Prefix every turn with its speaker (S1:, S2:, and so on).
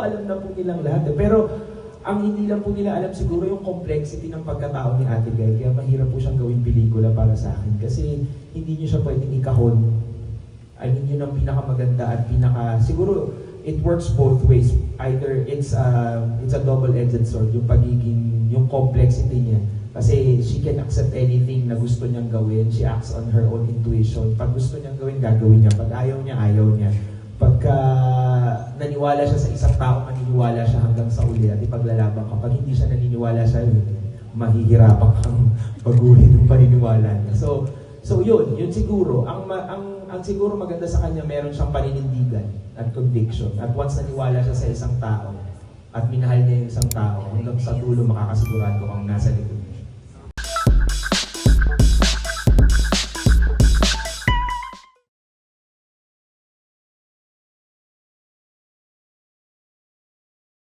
S1: alam na po nilang lahat. eh. Pero ang hindi lang po nila alam siguro yung complexity ng pagkatao ni Ate Guy. Kaya mahirap po siyang gawing pelikula para sa akin. Kasi hindi niyo siya pwedeng ikahon. I mean, yun ang pinakamaganda at pinaka... Siguro, it works both ways. Either it's a, it's a double-edged sword, yung pagiging, yung complexity niya. Kasi she can accept anything na gusto niyang gawin. She acts on her own intuition. Pag gusto niyang gawin, gagawin niya. Pag ayaw niya, ayaw niya. Pagka naniwala siya sa isang tao, maniniwala siya hanggang sa uli at ipaglalaban ka. Pag hindi siya naniniwala sa iyo, mahihirapan kang baguhin yung paniniwala niya. So, so yun, yun siguro. Ang, ang, ang siguro maganda sa kanya, meron siyang paninindigan at conviction. At once naniwala siya sa isang tao, at minahal niya yung isang tao, hanggang sa dulo makakasigurado kang nasa likod